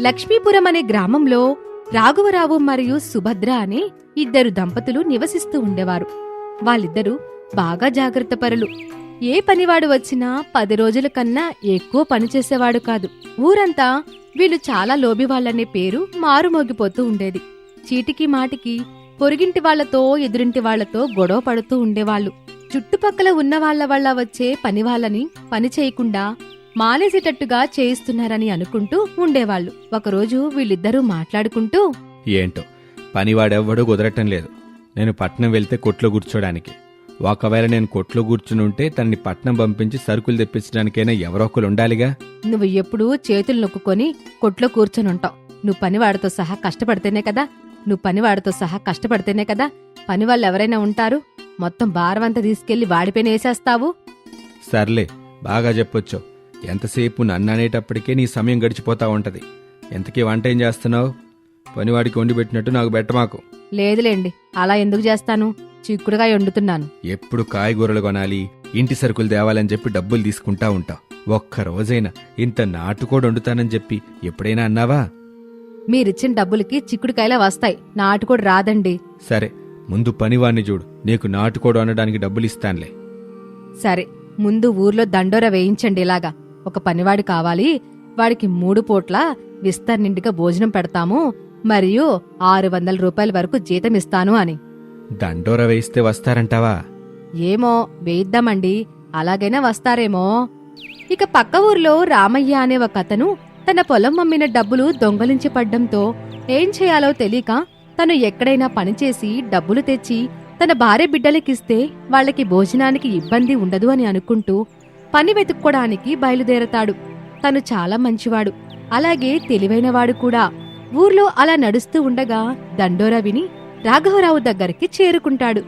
లక్ష్మీపురం అనే గ్రామంలో రాఘవరావు మరియు సుభద్ర అనే ఇద్దరు దంపతులు నివసిస్తూ ఉండేవారు. వాళ్ళిద్దరూ బాగా జాగ్రత్త పరులు. ఏ పనివాడు వచ్చినా పది రోజుల కన్నా ఎక్కువ పని చేసేవాడు కాదు. ఊరంతా వీళ్ళు చాలా లోబివాళ్ళనే పేరు మారుమోగిపోతూ ఉండేది. చీటికి మాటికి పొరిగింటి వాళ్ళతో ఎదురింటి వాళ్ళతో గొడవ పడుతూ ఉండేవాళ్ళు చుట్టుపక్కల ఉన్న వాళ్ళ వల్ల వచ్చే పని వాళ్ళని పని చేయకుండా మానేసేటట్టుగా చేయిస్తున్నారని అనుకుంటూ ఉండేవాళ్ళు ఒకరోజు వీళ్ళిద్దరూ మాట్లాడుకుంటూ ఏంటో పనివాడెవ్వడూ కుదరటం లేదు. నేను పట్నం వెళ్తే కొట్లో కూర్చోడానికి. ఒకవేళ నేను కొట్లో కూర్చుని ఉంటే తనని పట్నం పంపించి సరుకులు తెప్పించడానికైనా ఎవరో ఒకరు ఉండాలిగా? నువ్వు ఎప్పుడూ చేతులు నొక్కుకొని కొట్లో కూర్చొనుంటావు. నువ్వు పనివాడితో సహా కష్టపడితేనే కదా? నువ్వు పనివాడితో సహా కష్టపడితేనే కదా? పనివాళ్ళు ఎవరైనా ఉంటారు? మొత్తం భారమంతా తీసుకెళ్ళి వాడిపైన వేసేస్తావు? సర్లే బాగా చెప్పొచ్చు. ఎంతసేపు నన్ను అనేటప్పటికే నీ సమయం గడిచిపోతా ఉంటది. ఎంతకీ వంట ఏం చేస్తున్నావు? పనివాడికి వండి పెట్టినట్టు నాకు పెట్టమాకు లేదులేండి అలా ఎందుకు చేస్తాను? చిక్కుడుగా వండుతున్నాను. ఎప్పుడు కాయగూరలు కొనాలి ఇంటి సరుకులు తేవాలని చెప్పి డబ్బులు తీసుకుంటా ఉంటావు ఒక్క రోజైనా ఇంత నాటుకోడి వండుతానని చెప్పి ఎప్పుడైనా అన్నావా? మీరిచ్చిన డబ్బులకి చిక్కుడుకాయలా వస్తాయి. నాటుకోడు రాదండి. సరే ముందు పనివాణ్ణి చూడు. నీకు నాటుకోడు అనడానికి డబ్బులు ఇస్తానులే సరే ముందు ఊర్లో దండోర వేయించండి ఇలాగా. ఒక పనివాడు కావాలి. వాడికి మూడు పూట్ల విస్తర్నింటిగా భోజనం పెడతాము. మరియు ఆరు వందల రూపాయల వరకు జీతం ఇస్తాను అని. దండోర వేయిస్తే వస్తారంటావా? ఏమో వేయిద్దామండి. అలాగైనా వస్తారేమో. ఇక పక్క ఊర్లో రామయ్య అనే ఒక అతను తన పొలం అమ్మిన డబ్బులు దొంగలించి పడ్డంతో ఏం చేయాలో తెలియక తను ఎక్కడైనా పనిచేసి డబ్బులు తెచ్చి తన భార్య బిడ్డలకిస్తే వాళ్ళకి భోజనానికి ఇబ్బంది ఉండదు అని అనుకుంటూ పని వెతుక్కోడానికి బయలుదేరతాడు. తను చాలా మంచివాడు. అలాగే తెలివైనవాడు కూడా. ఊర్లో అలా నడుస్తూ ఉండగా దండోరా విని రాఘవరావు దగ్గరికి చేరుకుంటాడు.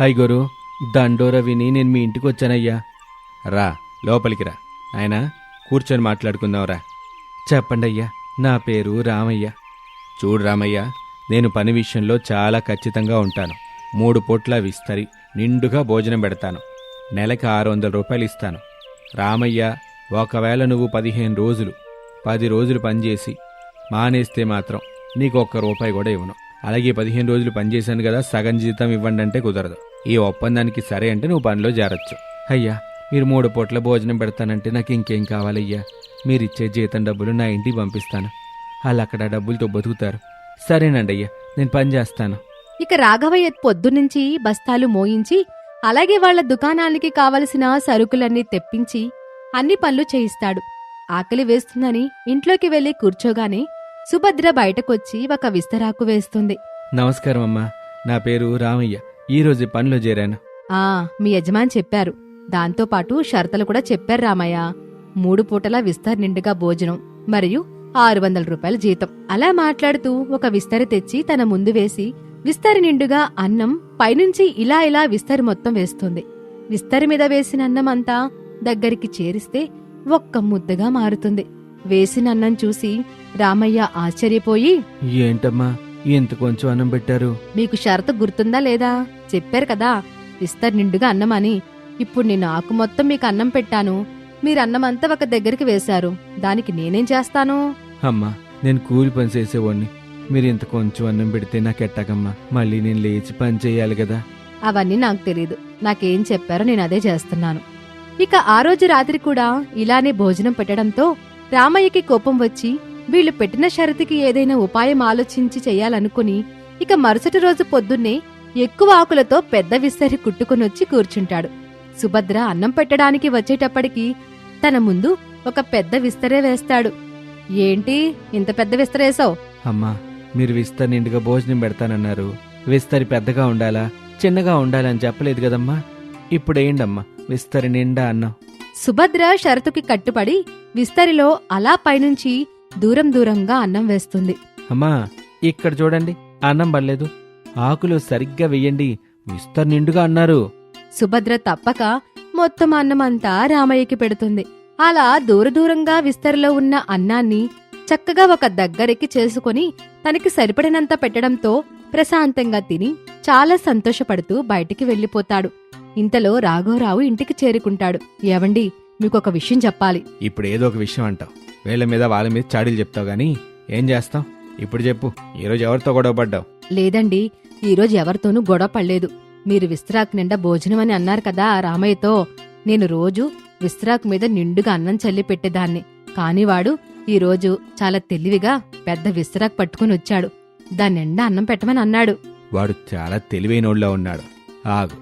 హై గురు. దండోరా విని నేను మీ ఇంటికి వచ్చానయ్యా. రా లోపలికి రా. ఆయన కూర్చొని మాట్లాడుకుందాంరా. చెప్పండి అయ్యా నా పేరు రామయ్య. చూడు రామయ్య నేను పని విషయంలో చాలా ఖచ్చితంగా ఉంటాను. మూడు పూట్ల విస్తరి నిండుగా భోజనం పెడతాను. నెలకి ఆరు వందల రూపాయలు ఇస్తాను. రామయ్య ఒకవేళ నువ్వు పదిహేను రోజులు పది రోజులు పనిచేసి మానేస్తే మాత్రం నీకు ఒక్క రూపాయి కూడా ఇవ్వను. అలాగే పదిహేను రోజులు పనిచేశాను కదా సగం జీతం ఇవ్వండి అంటే కుదరదు. ఈ ఒప్పందానికి సరే అంటే నువ్వు పనిలో చేరొచ్చు అయ్యా మీరు మూడు పూట్ల భోజనం పెడతానంటే నాకు ఇంకేం కావాలయ్యా? మీరిచ్చే జీతం డబ్బులు నా ఇంటికి పంపిస్తాను. వాళ్ళు అక్కడ డబ్బులతో బతుకుతారు. సరేనండి అయ్యా నేను పని చేస్తాను. ఇక రాఘవయ్య పొద్దునుంచి బస్తాలు మోయించి అలాగే వాళ్ళ దుకాణానికి కావలసిన సరుకులన్నీ తెప్పించి అన్ని పనులు చేయిస్తాడు. ఆకలి వేస్తుందని ఇంట్లోకి వెళ్ళి కూర్చోగానే సుభద్ర బయటకొచ్చి ఒక విస్తరాకు వేస్తుంది. నమస్కారం అమ్మా. నా పేరు రామయ్య. ఈ రోజు పనిలో చేరాను. ఆ మీ యజమాని చెప్పారు. దాంతోపాటు షరతులు కూడా చెప్పారు రామయ్య. మూడు పూటల విస్తర్ నిండుగా భోజనం మరియు ఆరు వందల రూపాయల జీతం. అలా మాట్లాడుతూ ఒక విస్తరి తెచ్చి తన ముందు వేసి విస్తరి నిండుగా అన్నం పైనుంచి ఇలా ఇలా విస్తరి మొత్తం వేస్తుంది. విస్తరి మీద వేసిన అన్నం అంతా దగ్గరికి చేరిస్తే ఒక్క ముద్దగా మారుతుంది. వేసిన అన్నం చూసి రామయ్య ఆశ్చర్యపోయి ఏంటమ్మా ఇంత కొంచెం అన్నం పెట్టారు? మీకు షరతు గుర్తుందా లేదా? చెప్పారు కదా విస్తర్ నిండుగా అన్నం అని ఇప్పుడు నేను ఆకు మొత్తం మీకు అన్నం పెట్టాను. మీరు అన్నమంతా ఒక దగ్గరికి వేశారు. దానికి నేనేం చేస్తాను? అమ్మా నేను కూలి పని చేసేవాడిని. మీరు ఇంత కొంచెం అన్నం పెడితే నాకు ఎట్టాగమ్మా? మళ్ళీ నేను లేచి పని చేయాలి కదా. అవన్నీ నాకు తెలీదు. నాకేం చెప్పారో నేను అదే చేస్తున్నాను. ఇక ఆ రోజు రాత్రి కూడా ఇలానే భోజనం పెట్టడంతో రామయ్యకి కోపం వచ్చి వీళ్ళు పెట్టిన షరతుకి ఏదైనా ఉపాయం ఆలోచించి చెయ్యాలనుకుని ఇక మరుసటి రోజు పొద్దున్నే ఎక్కువ ఆకులతో పెద్ద విస్తరి కుట్టుకునొచ్చి కూర్చుంటాడు. సుభద్ర అన్నం పెట్టడానికి వచ్చేటప్పటికి తన ముందు ఒక పెద్ద విస్తరే వేస్తాడు. ఏంటి ఇంత పెద్ద విస్తరేసావు అమ్మా మీరు విస్తరి నిండుగా భోజనం పెడతానన్నారు. విస్తరి పెద్దగా ఉండాలా? చిన్నగా ఉండాలని చెప్పలేదు కదమ్మా. ఇప్పుడేండమ్మా? విస్తరి నిండా అన్నం సుభద్ర షరతుకి కట్టుపడి విస్తరిలో అలా పైనుంచి దూరం దూరంగా అన్నం వేస్తుంది. అమ్మా ఇక్కడ చూడండి అన్నం పర్లేదు ఆకులు సరిగ్గా వెయ్యండి విస్తరి నిండుగా అన్నారు. సుభద్ర తప్పక మొత్తం అన్నమంతా రామయ్యకి పెడుతుంది. అలా దూరదూరంగా విస్తరిలో ఉన్న అన్నాన్ని చక్కగా ఒక దగ్గరికి చేసుకుని తనకి సరిపడినంత పెట్టడంతో ప్రశాంతంగా తిని చాలా సంతోషపడుతూ బయటికి వెళ్ళిపోతాడు. ఇంతలో రాఘవరావు ఇంటికి చేరుకుంటాడు. ఏవండి మీకొక విషయం చెప్పాలి. ఇప్పుడు ఏదో ఒక విషయం అంటావు. వీళ్ళ మీద వాళ్ళ మీద చాడీలు చెప్తావు గానీ ఏం చేస్తాం ఇప్పుడు చెప్పు. ఈరోజు ఎవరితో గొడవ పడ్డావు? లేదండి ఈరోజు ఎవరితోనూ గొడవ పడలేదు. మీరు విస్త్రాక్ నిండా భోజనం అని అన్నారు కదా రామయ్యతో. నేను రోజు విస్త్రాక్ మీద నిండుగా అన్నం చల్లి పెట్టేదాన్ని. కాని వాడు ఈరోజు చాలా తెలివిగా పెద్ద విస్త్రాక్ పట్టుకుని వచ్చాడు. దాని నిండా అన్నం పెట్టమని అన్నాడు. వాడు చాలా తెలివైనోళ్ళ ఉన్నాడు. ఆగు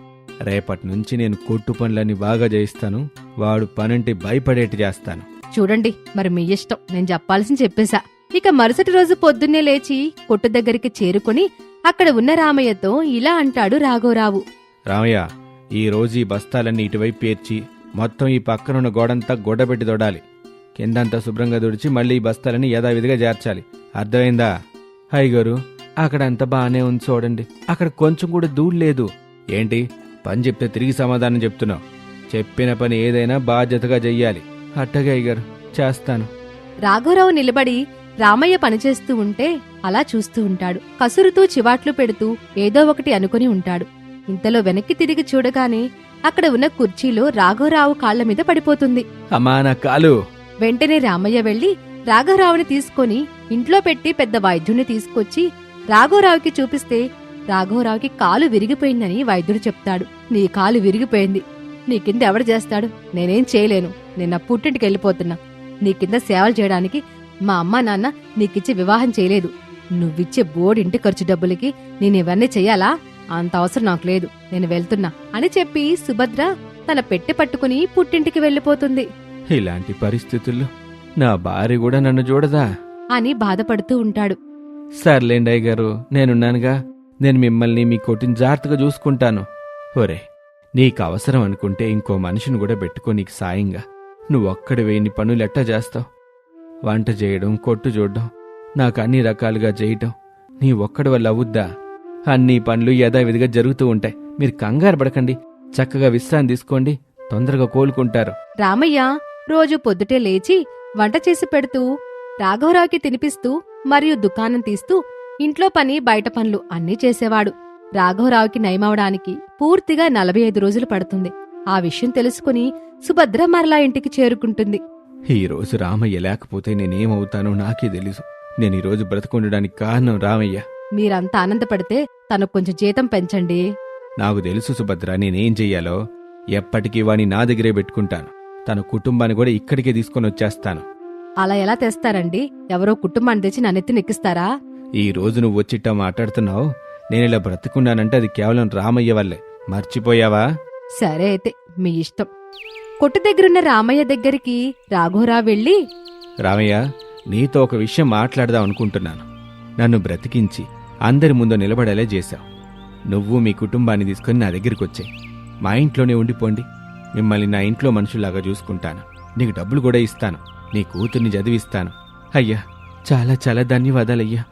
రేపటి నుంచి నేను కొట్టు పనులన్నీ బాగా చేయిస్తాను. వాడు పనంటే భయపడేట్టు చేస్తాను. చూడండి మరి మీ ఇష్టం. నేను చెప్పాల్సింది చెప్పేశా. ఇక మరుసటి రోజు పొద్దున్నే లేచి కొట్టు దగ్గరికి చేరుకుని అక్కడ ఉన్న రామయ్యతో ఇలా అంటాడు రాఘవరావు. రామయ్య ఈ రోజు ఈ బస్తాలన్నీ ఇటువైపు పేర్చి మొత్తం ఈ పక్కనున్న గోడంతా గొడ్డబెట్టి దొడాలి కిందంతా శుభ్రంగా తుడిచి మళ్ళీ ఈ బస్తాలని యథావిధిగా చేర్చాలి అర్థమైందా? హైగారు అక్కడ అంతా బానే ఉంది చూడండి. అక్కడ కొంచెం కూడా ధూళి లేదు. ఏంటి? పని చెప్తే తిరిగి సమాధానం చెప్తున్నావు. చెప్పిన పని ఏదైనా బాధ్యతగా చెయ్యాలి. అట్టగా అయ్యగారు చేస్తాను. రాఘవరావు నిలబడి రామయ్య పనిచేస్తూ ఉంటే అలా చూస్తూ ఉంటాడు. కసురుతూ చివాట్లు పెడుతూ ఏదో ఒకటి అనుకుని ఉంటాడు. ఇంతలో వెనక్కి తిరిగి చూడగానే అక్కడ ఉన్న కుర్చీలో రాఘవరావు కాళ్ళ మీద పడిపోతుంది. అమ్మా నా కాలు! వెంటనే రామయ్య వెళ్ళి రాఘవరావుని తీసుకొని ఇంట్లో పెట్టి పెద్ద వైద్యుణ్ణి తీసుకొచ్చి రాఘవరావుకి చూపిస్తే రాఘవరావుకి కాలు విరిగిపోయిందని వైద్యుడు చెప్తాడు. నీ కాలు విరిగిపోయింది. నీ కింద ఎవడు చేస్తాడు? నేనేం చేయలేను. నిన్న పుట్టింటికి వెళ్ళిపోతున్నా. నీ కింద సేవలు చేయడానికి మా అమ్మ నాన్న నీకిచ్చి వివాహం చేయలేదు. నువ్విచ్చే బోర్డు ఇంటి ఖర్చు డబ్బులకి నేను ఇవన్నీ చెయ్యాలా? అంత అవసరం నాకు లేదు. నేను వెళ్తున్నా అని చెప్పి సుభద్ర తన పెట్టె పట్టుకుని పుట్టింటికి వెళ్ళిపోతుంది. ఇలాంటి పరిస్థితుల్లో నా భార్య కూడా నన్ను చూడదా? అని బాధపడుతూ ఉంటాడు. సర్లేండి అయ్య గారు నేనున్నానుగా. నేను మిమ్మల్ని మీ కొట్టిన జాగ్రత్తగా చూసుకుంటాను. ఒరే నీకు అవసరం అనుకుంటే ఇంకో మనిషిని కూడా పెట్టుకో నీకు సాయంగా. నువ్వు ఒక్కడి వేయని పనులు ఎట్టా చేస్తావు? వంట చేయడం కొట్టు చూడడం నాకు అన్ని రకాలుగా చేయటం నీ ఒక్కడి వల్ల అవుద్దా? అన్ని పనులు యథావిధిగా జరుగుతూ ఉంటాయి. మీరు కంగారు పడకండి. చక్కగా విశ్రాంతి తీసుకోండి. తొందరగా కోలుకుంటారు. రామయ్య రోజు పొద్దుటే లేచి వంట చేసి పెడుతూ రాఘవరావుకి తినిపిస్తూ మరియు దుకాణం తీస్తూ ఇంట్లో పని బయట పనులు అన్నీ చేసేవాడు. రాఘవరావుకి నయమవడానికి పూర్తిగా నలభై ఐదు రోజులు పడుతుంది. ఆ విషయం తెలుసుకుని సుభద్ర మరలా ఇంటికి చేరుకుంటుంది. ఈ రోజు రామయ్య లేకపోతే నేనేమవుతానో నాకే తెలీదు. నేను ఈ రోజు బ్రతకుండడానికి కారణం రామయ్య. మీరంతా ఆనందపడితే తనకు కొంచెం జీతం పెంచండి. నాకు తెలుసు సుభద్ర నేనేం చెయ్యాలో. ఎప్పటికీ వాణ్ణి నా దగ్గరే పెట్టుకుంటాను. తన కుటుంబాన్ని కూడా ఇక్కడికే తీసుకొని వచ్చేస్తాను. అలా ఎలా తెస్తారండి? ఎవరో కుటుంబాన్ని తెచ్చి నన్నెత్తి నెక్కిస్తారా? ఈ రోజు నువ్వు వచ్చిట్ట మాట్లాడుతున్నావు నేను ఇలా బ్రతుకున్నానంటే అది కేవలం రామయ్య వల్లే. మర్చిపోయావా? సరే అయితే మీ ఇష్టం. కొట్టు దగ్గరున్న రామయ్య దగ్గరికి రాఘవరావు వెళ్ళి. రామయ్య నీతో ఒక విషయం మాట్లాడదాం అనుకుంటున్నాను. నన్ను బ్రతికించి అందరి ముందు నిలబడేలా చేశావు. నువ్వు మీ కుటుంబాన్ని తీసుకొని నా దగ్గరికి వచ్చాయి. మా ఇంట్లోనే ఉండిపోండి. మిమ్మల్ని నా ఇంట్లో మనుషులాగా చూసుకుంటాను. నీకు డబ్బులు కూడా ఇస్తాను. నీ కూతుర్ని చదివిస్తాను. అయ్యా చాలా చాలా ధన్యవాదాలయ్యా.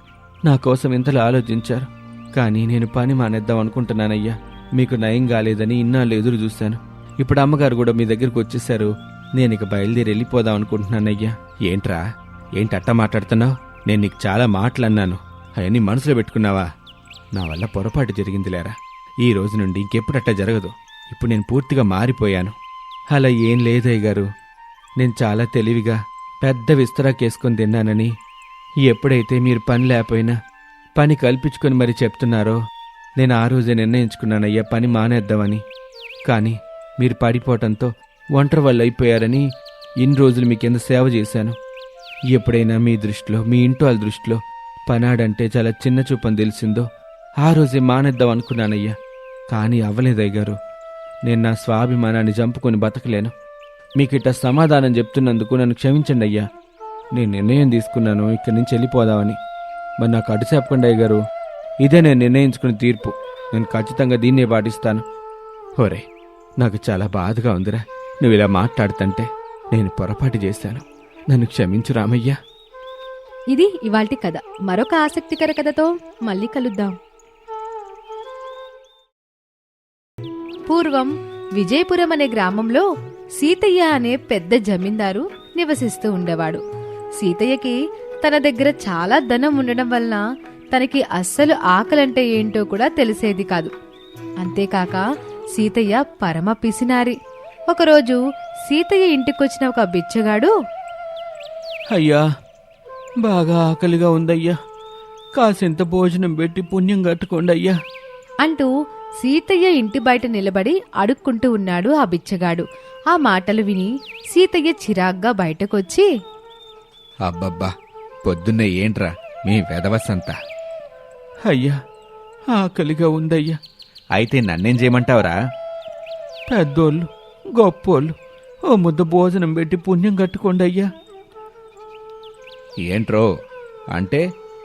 నా కోసం ఇంతలో ఆలోచించారు. కానీ నేను పని మానేద్దాం అనుకుంటున్నానయ్యా. మీకు నయం కాలేదని ఇన్నాళ్ళు ఎదురు చూశాను. ఇప్పుడు అమ్మగారు కూడా మీ దగ్గరికి వచ్చేసారు నేను ఇక బయలుదేరి వెళ్ళిపోదాం అనుకుంటున్నానయ్యా. ఏంట్రా? ఏంటి అట్ట మాట్లాడుతున్నావు? నేను నీకు చాలా మాటలు అన్నాను అవన్నీ మనసులో పెట్టుకున్నావా? నా వల్ల పొరపాటు జరిగింది లేరా ఈ రోజు నుండి ఇంకెప్పుడు అట్ట జరగదు. ఇప్పుడు నేను పూర్తిగా మారిపోయాను. అలా ఏం లేదయ్య గారు నేను చాలా తెలివిగా పెద్ద విస్తరాకేసుకొని తిన్నానని. ఎప్పుడైతే మీరు పని లేకపోయినా పని కల్పించుకొని మరి చెప్తున్నారో నేను ఆ రోజే నిర్ణయించుకున్నానయ్యా పని మానేద్దామని. కానీ మీరు పడిపోవటంతో ఒంటరి వాళ్ళు అయిపోయారని ఇన్ని రోజులు మీ కింద సేవ చేశాను. ఎప్పుడైనా మీ దృష్టిలో మీ ఇంటి వాళ్ళ దృష్టిలో పనాడంటే చాలా చిన్న చూపని తెలిసిందో ఆ రోజే మానేద్దాం అనుకున్నానయ్యా. కానీ అవ్వలేదయ్య గారు నేను నా స్వాభిమానాన్ని చంపుకొని బతకలేను. మీకు ఇట్ట సమాధానం చెప్తున్నందుకు నన్ను క్షమించండి అయ్యా. నేను నిర్ణయం తీసుకున్నాను ఇక్కడి నుంచి వెళ్ళిపోదామని. మరి నాకు అటు చెప్పకుండా అయ్య గారు ఇదే నేను నిర్ణయించుకున్న తీర్పు. నేను ఖచ్చితంగా దీన్నే పాటిస్తాను. ఒరే నాకు చాలా బాధగా ఉందిరా. నువ్వు ఇలా మాట్లాడుతుంటే నేను పొరపాటు చేశాను. నన్ను క్షమించు రామయ్యా. ఇది ఇవాల్టి కథ. మరొక ఆసక్తికర కథతో మళ్ళీ కలుద్దాం. పూర్వం విజయపురం అనే గ్రామంలో సీతయ్య అనే పెద్ద జమీందారు నివసిస్తూ ఉండేవాడు. సీతయ్యకి తన దగ్గర చాలా ధనం ఉండడం వలన తనకి అస్సలు ఆకలంటే ఏంటో కూడా తెలిసేది కాదు. అంతేకాక సీతయ్య పరమ పిసినారి. ఒకరోజు సీతయ్య ఇంటికొచ్చిన ఒక బిచ్చగాడు అయ్యా బాగా ఆకలిగా ఉందయ్యా. కాసింత భోజనం పెట్టి పుణ్యం కట్టుకోండి అయ్యా అంటూ సీతయ్య ఇంటి బయట నిలబడి అడుక్కుంటూ ఉన్నాడు ఆ బిచ్చగాడు. ఆ మాటలు విని సీతయ్య చిరాగ్గా బయటకొచ్చి అబ్బబ్బా పొద్దున్నే ఏంట్రా మీ వెదవసంతా అయ్యా ఆకలిగా ఉందయ్యా. అయితే నన్నేం చేయమంటావురా? పెద్దోళ్ళు గొప్పోళ్ళు ఓ ముద్ద భోజనం పెట్టి పుణ్యం కట్టుకోండి అయ్యా ఏంట్రో అంటే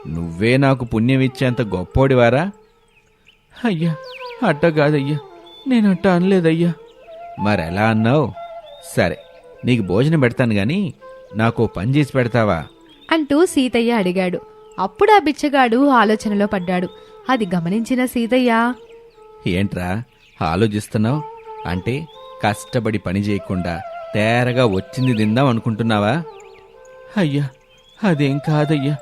నువ్వే నాకు పుణ్యం ఇచ్చేంత గొప్పోడివారా? అయ్యా అట్ట కాదయ్యా. నేను అట్ట అనలేదయ్యా. మరెలా అన్నావు? సరే నీకు భోజనం పెడతాను గాని నాకు పని చేసి పెడతావా? అంటూ సీతయ్య అడిగాడు. అప్పుడు ఆ బిచ్చగాడు ఆలోచనలో పడ్డాడు. అది గమనించిన సీతయ్య ఏంట్రా ఆలోచిస్తున్నావు? అంటే కష్టపడి పని చేయకుండా తేరగా వచ్చింది తిందాం అనుకుంటున్నావా? అయ్యా అదేం కాదయ్యా.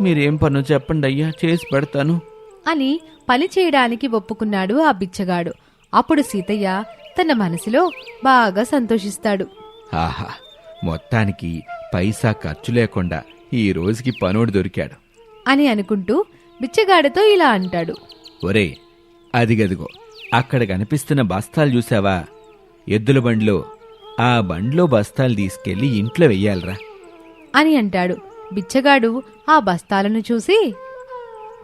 మీరేం పను చెప్పండి అయ్యా చేసి పెడతాను. అని పని చేయడానికి ఒప్పుకున్నాడు ఆ బిచ్చగాడు. అప్పుడు సీతయ్య తన మనసులో బాగా సంతోషిస్తాడు. ఆహా మొత్తానికి పైసా ఖర్చు లేకుండా ఈ రోజుకి పనోడు దొరికాడు. అని అనుకుంటూ బిచ్చగాడితో ఇలా అంటాడు. ఒరే అదిగదిగో అక్కడ కనిపిస్తున్న బస్తాలు చూసావా ఎద్దుల బండిలో ఆ బండిలో బస్తాలు తీసుకెళ్ళి ఇంట్లో వెయ్యాలరా. అని అంటాడు. బిచ్చగాడు ఆ బస్తాలను చూసి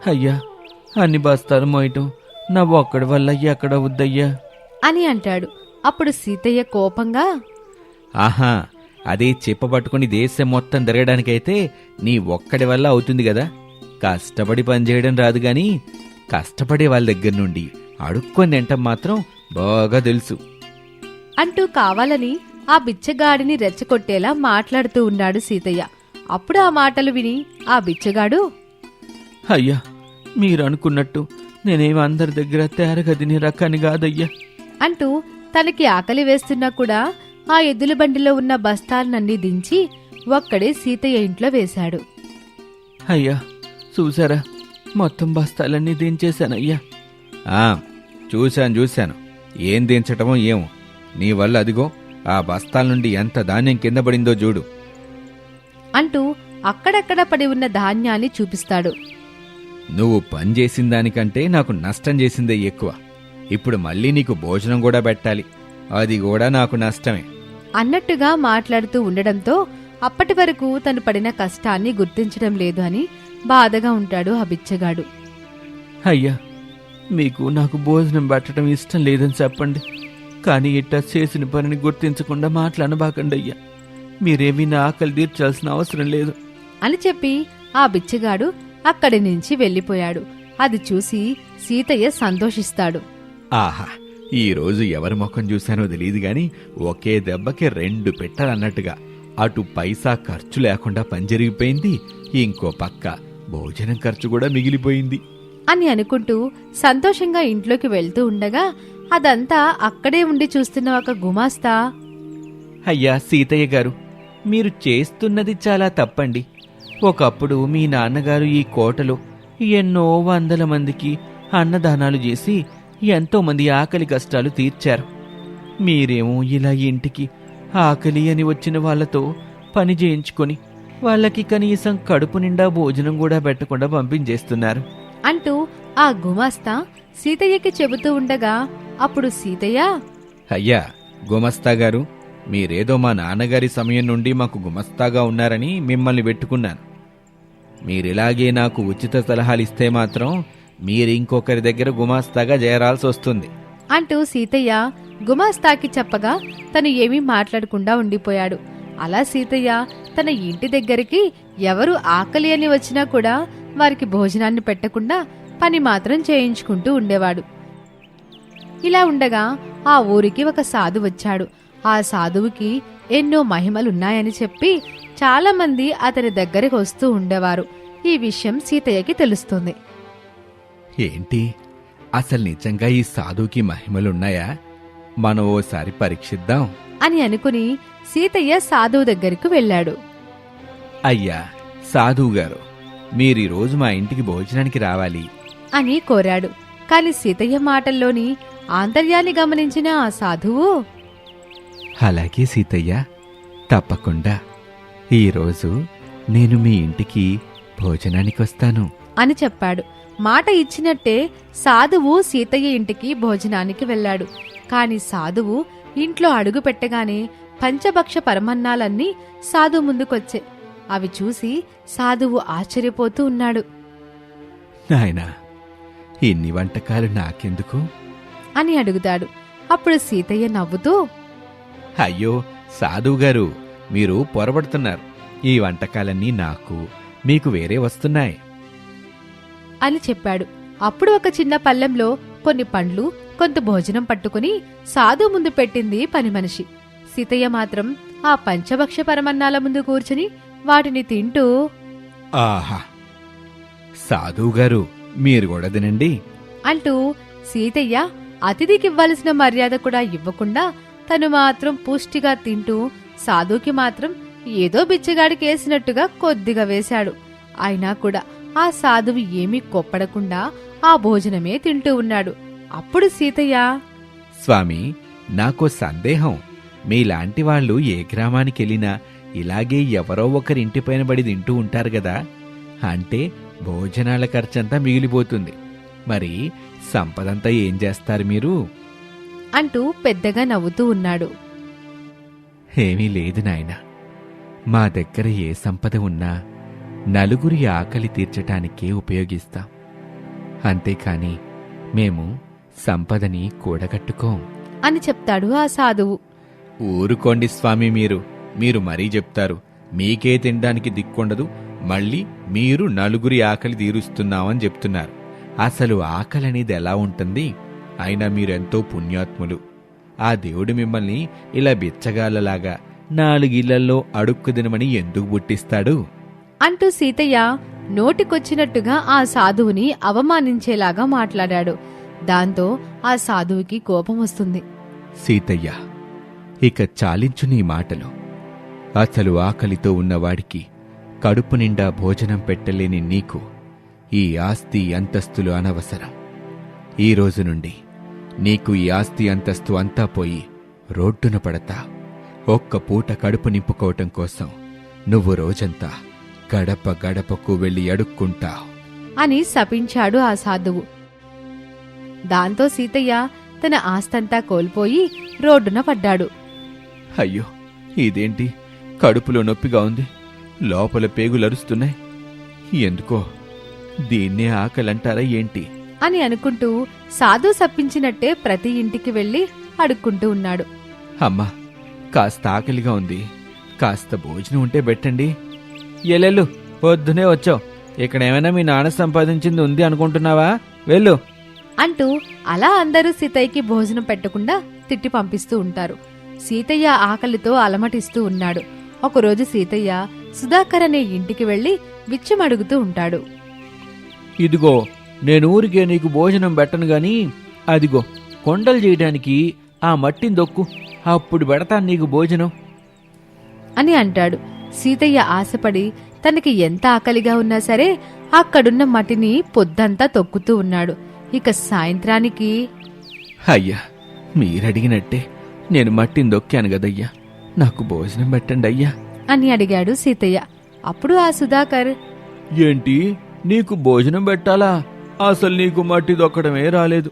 అయ్యా అన్ని బస్తాలు మోయటం. నా ఒక్కడి వల్ల ఎక్కడ వద్దయ్యా? అని అంటాడు. అప్పుడు సీతయ్య కోపంగా ఆహా అదే చెప్ప పట్టుకుని దేశం మొత్తం తిరగడానికైతే నీ ఒక్కడి వల్ల అవుతుంది కదా కష్టపడి పనిచేయడం రాదు గాని కష్టపడే వాళ్ళ దగ్గర నుండి అడుక్కొని తింటం మాత్రం బాగా తెలుసు. అంటూ కావాలని ఆ బిచ్చగాడిని రెచ్చగొట్టేలా మాట్లాడుతూ ఉన్నాడు సీతయ్య. అప్పుడు ఆ మాటలు విని ఆ బిచ్చగాడు అయ్యా మీరు అనుకున్నట్టు నేనేం అందరి దగ్గర తేరగా తినే రకాన్ని కాదయ్యా. అంటూ తనకి ఆకలి వేస్తున్నా కూడా ఆ ఎద్దుల బండిలో ఉన్న బస్తాలనన్నీ దించి ఒక్కడే సీతయ్య ఇంట్లో వేశాడు. అయ్యా చూసారా మొత్తం బస్తాలన్నీ దించేశానయ్యా. ఆ చూశాను చూశాను. ఏం దించటమో ఏమో. నీ వల్ల అదిగో ఆ బస్తాల నుండి ఎంత ధాన్యం కింద పడిందో చూడు. అంటూ అక్కడక్కడ పడి ఉన్న ధాన్యాన్ని చూపిస్తాడు. నువ్వు పని చేసిన దానికంటే నాకు నష్టం చేసిందే ఎక్కువ. ఇప్పుడు మళ్ళీ నీకు భోజనం కూడా పెట్టాలి. అది కూడా నాకు నష్టమే. అన్నట్టుగా మాట్లాడుతూ ఉండడంతో అప్పటి వరకు తను పడిన కష్టాన్ని గుర్తించడం లేదు అని బాధగా ఉంటాడు ఆ బిచ్చగాడు. అయ్యా మీకు నాకు భోజనం పెట్టడం ఇష్టం లేదని చెప్పండి. కానీ ఇట్టా చేసిన పనిని గుర్తించకుండా మాట్లాడబాకండి అయ్యా. మీరేమీ నా ఆకలి తీర్చాల్సిన అవసరం లేదు. అని చెప్పి ఆ బిచ్చగాడు అక్కడి నుంచి వెళ్ళిపోయాడు. అది చూసి సీతయ్య సంతోషిస్తాడు. ఆహా ఈ రోజు ఎవరి ముఖం చూశానో తెలియదు గాని ఒకే దెబ్బకి రెండు పెట్టాలన్నట్టుగా. అటు పైసా ఖర్చు లేకుండా పని జరిగిపోయింది ఇంకో పక్క భోజనం ఖర్చు కూడా మిగిలిపోయింది. అని అనుకుంటూ సంతోషంగా ఇంట్లోకి వెళ్తూ ఉండగా అదంతా అక్కడే ఉండి చూస్తున్న ఒక గుమాస్తా. అయ్యా సీతయ్య గారు మీరు చేస్తున్నది చాలా తప్పండి. ఒకప్పుడు మీ నాన్నగారు ఈ కోటలో ఎన్నో వందల మందికి అన్నదానాలు చేసి ఎంతో మంది ఆకలి కష్టాలు తీర్చారు. మీరేమో ఇలా ఇంటికి ఆకలి అని వచ్చిన వాళ్ళతో పని చేయించుకొని వాళ్ళకి కనీసం కడుపు నిండా భోజనం కూడా పెట్టకుండా పంపించేస్తున్నారు. అంటూ ఆ గుమాస్తా సీతయ్యకి చెబుతూ ఉండగా అప్పుడు సీతయ్య? అయ్యా గుమస్తా గారు మీరేదో మా నాన్నగారి సమయం నుండి మాకు గుమస్తాగా ఉన్నారని మిమ్మల్ని పెట్టుకున్నాను మీరిలాగే నాకు ఉచిత సలహాలు ఇస్తే మాత్రం మీరు ఇంకొకరి దగ్గర గుమాస్తాగా చేరాల్సి వస్తుంది అంటూ సీతయ్య గుమాస్తాకి చెప్పగా తను ఏమీ మాట్లాడకుండా ఉండిపోయాడు. అలా సీతయ్య తన ఇంటి దగ్గరికి ఎవరు ఆకలి అని వచ్చినా కూడా వారికి భోజనాన్ని పెట్టకుండా పని మాత్రం చేయించుకుంటూ ఉండేవాడు. ఇలా ఉండగా ఆ ఊరికి ఒక సాధు వచ్చాడు. ఆ సాధువుకి ఎన్నో మహిమలున్నాయని చెప్పి చాలా మంది అతని దగ్గరికి వస్తూ ఉండేవారు. ఈ విషయం సీతయ్యకి తెలుస్తుంది. ఏంటి? అసలు నిజంగా ఈ సాధువుకి మహిమలున్నాయా? మనం ఓసారి పరీక్షిద్దాం. అని అనుకుని సీతయ్య సాధువు దగ్గరకు వెళ్ళాడు. అయ్యా సాధువు గారు మీరు ఈ రోజు మా ఇంటికి భోజనానికి రావాలి. అని కోరాడు. కాని సీతయ్య మాటల్లోని ఆంతర్యాన్ని గమనించిన ఆ సాధువు? అలాగే సీతయ్య తప్పకుండా. ఈరోజు నేను మీ ఇంటికి భోజనానికి వస్తాను అని చెప్పాడు. మాట ఇచ్చినట్టే సాధువు సీతయ్య ఇంటికి భోజనానికి వెళ్ళాడు. కాని సాధువు ఇంట్లో అడుగు పెట్టగానే పంచభక్ష పరమన్నాలన్నీ సాధు ముందుకొచ్చే. అవి చూసి సాధువు ఆశ్చర్యపోతూ ఉన్నాడు. నాయనా ఇన్ని వంటకాలు నాకెందుకు? అని అడుగుతాడు. అప్పుడు సీతయ్య నవ్వుతూ అయ్యో సాధువు గారు మీరు పొరబడుతున్నారు. ఈ వంటకాలన్నీ నాకు మీకు వేరే వస్తున్నాయి. అని చెప్పాడు. అప్పుడు ఒక చిన్న పళ్ళెంలో కొన్ని పండ్లు కొంత భోజనం పట్టుకుని సాధు ముందు పెట్టింది పని మనిషి. సీతయ్య మాత్రం ఆ పంచభక్ష పరమన్నాల ముందు కూర్చుని వాటిని తింటూ ఆహా! సాధువు గారు మీరు కూడా తినండి. అంటూ సీతయ్య అతిథికివ్వాల్సిన మర్యాద కూడా ఇవ్వకుండా తను మాత్రం పుష్టిగా తింటూ సాధుకి మాత్రం ఏదో బిచ్చగాడికేసినట్టుగా కొద్దిగా వేశాడు. అయినా కూడా ఆ సాధువు ఏమీ కొప్పడకుండా ఆ భోజనమే తింటూ ఉన్నాడు. అప్పుడు సీతయ్య స్వామి నాకో సందేహం. మీలాంటి వాళ్ళు ఏ గ్రామానికి వెళ్ళినా ఇలాగే ఎవరో ఒకరి ఇంటిపైన పడి తింటూ ఉంటారు కదా అంటే భోజనాల ఖర్చంతా మిగిలిపోతుంది. మరి సంపదంతా ఏం చేస్తారు మీరు? అంటూ పెద్దగా నవ్వుతూ ఉన్నాడు. ఏమీ లేదు నాయనా. మా దగ్గర ఏ సంపద ఉన్నా నలుగురి ఆకలి తీర్చటానికే ఉపయోగిస్తాం. అంతేకాని మేము సంపదని కూడగట్టుకోం. అని చెప్తాడు ఆ సాధువు. ఊరుకోండి స్వామి మీరు. మీరు మరీ చెప్తారు. మీకే తినడానికి దిక్కుండదు. మళ్ళీ మీరు నలుగురి ఆకలి తీరుస్తున్నామని చెప్తున్నారు. అసలు ఆకలి అనేది ఎలా ఉంటుంది? అయినా మీరెంతో పుణ్యాత్ములు. ఆ దేవుడు మిమ్మల్ని ఇలా బిచ్చగాళ్ళలాగా నాలుగిళ్ళలో అడుక్కు తినమని ఎందుకు పుట్టిస్తాడు అంటూ సీతయ్య నోటికొచ్చినట్టుగా ఆ సాధువుని అవమానించేలాగా మాట్లాడాడు. దాంతో ఆ సాధువుకి కోపం వస్తుంది. సీతయ్య ఇక చాలించు నీ మాటలు. అసలు ఆకలితో ఉన్నవాడికి కడుపు నిండా భోజనం పెట్టలేని నీకు ఈ ఆస్తి అంతస్తులు అనవసరం. ఈ రోజు నుండి నీకు ఈ ఆస్తి అంతస్తు అంతా పోయి రోడ్డున పడతా. ఒక్క పూట కడుపు నింపుకోవటం కోసం నువ్వు రోజంతా గడప గడపకు వెళ్ళి అడుక్కుంటావు. అని శపించాడు ఆ సాధువు. దాంతో సీతయ్య తన ఆస్తంతా కోల్పోయి రోడ్డున పడ్డాడు. అయ్యో ఇదేంటి? కడుపులో నొప్పిగా ఉంది. లోపల పేగులరుస్తున్నాయి. ఎందుకో దీన్నే ఆకలంటారా ఏంటి? అని అనుకుంటూ సాధు సప్పించినట్టే ప్రతి ఇంటికి వెళ్ళి అడుక్కుంటూ ఉన్నాడు. అమ్మా కాస్త ఆకలిగా ఉంది. కాస్త భోజనం ఉంటే పెట్టండి. ఎలెల్లు పొద్దునే వచ్చావు. ఇక్కడ ఏమైనా మీ నాన్న సంపాదించింది ఉంది అనుకుంటున్నావా? వెళ్ళు. అంటూ అలా అందరూ సీతయ్యకి భోజనం పెట్టకుండా తిట్టి పంపిస్తూ ఉంటారు. సీతయ్య ఆకలితో అలమటిస్తూ ఉన్నాడు. ఒకరోజు సీతయ్య సుధాకర్ అనే ఇంటికి వెళ్ళి బిచ్చం అడుగుతూ ఉంటాడు. ఇదిగో నేను ఊరికే నీకు భోజనం పెట్టను గాని అదిగో కొండలు చేయడానికి ఆ మట్టిని దొక్కు. అప్పుడు పెడతాను నీకు భోజనం. అని అంటాడు. సీతయ్య ఆశపడి తనకి ఎంత ఆకలిగా ఉన్నా సరే అక్కడున్న మట్టిని పొద్దంతా తొక్కుతూ ఉన్నాడు. ఇక సాయంత్రానికి అయ్యా మీరడిగినట్టే నేను మట్టిని దొక్కాను కదయ్యా. నాకు భోజనం పెట్టండి అయ్యా. అని అడిగాడు సీతయ్య. అప్పుడు ఆ సుధాకర్ ఏంటి నీకు భోజనం పెట్టాలా? అసలు నీకు మట్టి దొక్కడమే రాలేదు.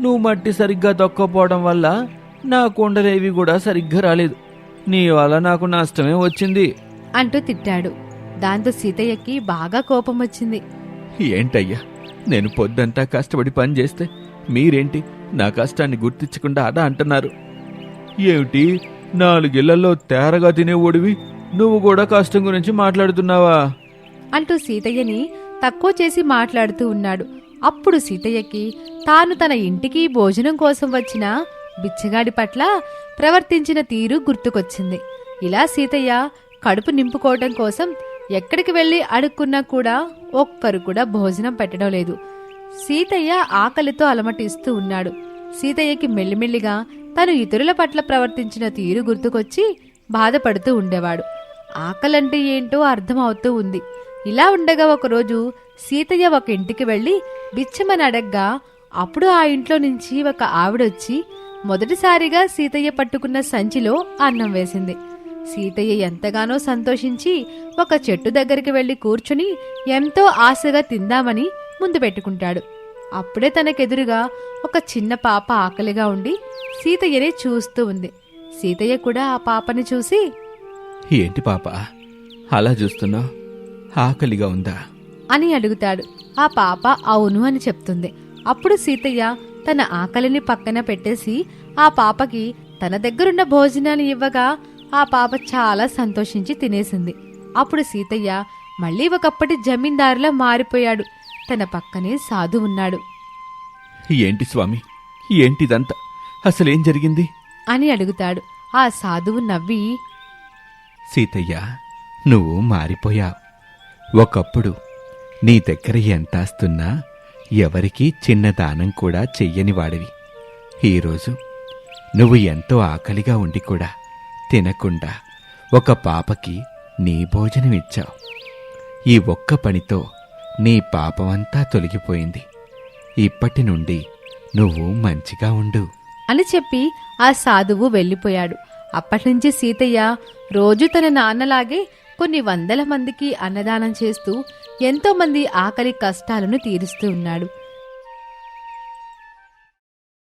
నువ్వు మట్టి సరిగ్గా దొక్కపోవడం వల్ల నా కుండలేవి కూడా సరిగ్గా రాలేదు. నీ వల్ల నాకు నష్టమే వచ్చింది. అంటూ తిట్టాడు. దాంతో సీతయ్యకి బాగా కోపం వచ్చింది. ఏంటయ్యా? నేను పొద్దంతా కష్టపడి పని చేస్తే మీరేంటి నా కష్టాన్ని గుర్తించకుండా అదా అంటున్నారు? ఏమిటి? నాలుగిళ్ళలో తేరగా తినే ఓడివి నువ్వు కూడా కష్టం గురించి మాట్లాడుతున్నావా? అంటూ సీతయ్యని తక్కువ చేసి మాట్లాడుతూ ఉన్నాడు. అప్పుడు సీతయ్యకి తాను తన ఇంటికి భోజనం కోసం వచ్చిన బిచ్చగాడి పట్ల ప్రవర్తించిన తీరు గుర్తుకొచ్చింది. ఇలా సీతయ్య కడుపు నింపుకోవటం కోసం ఎక్కడికి వెళ్ళి అడుక్కున్నా కూడా ఒక్కరు కూడా భోజనం పెట్టడం లేదు. సీతయ్య ఆకలితో అలమటిస్తూ ఉన్నాడు. సీతయ్యకి మెల్లిమెల్లిగా తను ఇతరుల పట్ల ప్రవర్తించిన తీరు గుర్తుకొచ్చి బాధపడుతూ ఉండేవాడు. ఆకలంటే ఏంటో అర్థం అవుతూ ఉంది. ఇలా ఉండగా ఒకరోజు సీతయ్య ఒక ఇంటికి వెళ్ళి బిచ్చమని అడగ్గా అప్పుడు ఆ ఇంట్లో నుంచి ఒక ఆవిడొచ్చి మొదటిసారిగా సీతయ్య పట్టుకున్న సంచిలో అన్నం వేసింది. సీతయ్య ఎంతగానో సంతోషించి ఒక చెట్టు దగ్గరికి వెళ్ళి కూర్చుని ఎంతో ఆశగా తిందామని ముందు పెట్టుకుంటాడు. అప్పుడే తనకెదురుగా ఒక చిన్న పాప ఆకలిగా ఉండి సీతయ్యని చూస్తూ ఉంది. సీతయ్య కూడా ఆ పాపని చూసి ఏంటి పాప? అలా చూస్తున్నావు? ఆకలిగా ఉందా? అని అడుగుతాడు. ఆ పాప అవును అని చెప్తుంది. అప్పుడు సీతయ్య తన ఆకలిని పక్కన పెట్టేసి ఆ పాపకి తన దగ్గరున్న భోజనాన్ని ఇవ్వగా ఆ పాప చాలా సంతోషించి తినేసింది. అప్పుడు సీతయ్య మళ్ళీ ఒకప్పటి జమీందారులా మారిపోయాడు. తన పక్కనే సాధు ఉన్నాడు. ఏంటి స్వామి? ఏంటిదంతా? అసలేం జరిగింది? అని అడుగుతాడు. ఆ సాధువు నవ్వి సీతయ్య నువ్వు మారిపోయావు. ఒకప్పుడు నీ దగ్గర ఎంతాస్తున్నా ఎవరికీ చిన్న దానం కూడా చెయ్యని వాడివి. ఈరోజు నువ్వు ఎంతో ఆకలిగా ఉండి కూడా తినకుండా ఒక పాపకి నీ భోజనం ఇచ్చావు. ఈ ఒక్క పనితో నీ పాపమంతా తొలగిపోయింది. ఇప్పటి నుండి నువ్వు మంచిగా ఉండు. అని చెప్పి ఆ సాధువు వెళ్ళిపోయాడు. అప్పటినుంచి సీతయ్య రోజు తన నాన్నలాగే కొన్ని వందల మందికి అన్నదానం చేస్తూ ఎంతోమంది ఆకలి కష్టాలను తీరుస్తూ ఉన్నాడు.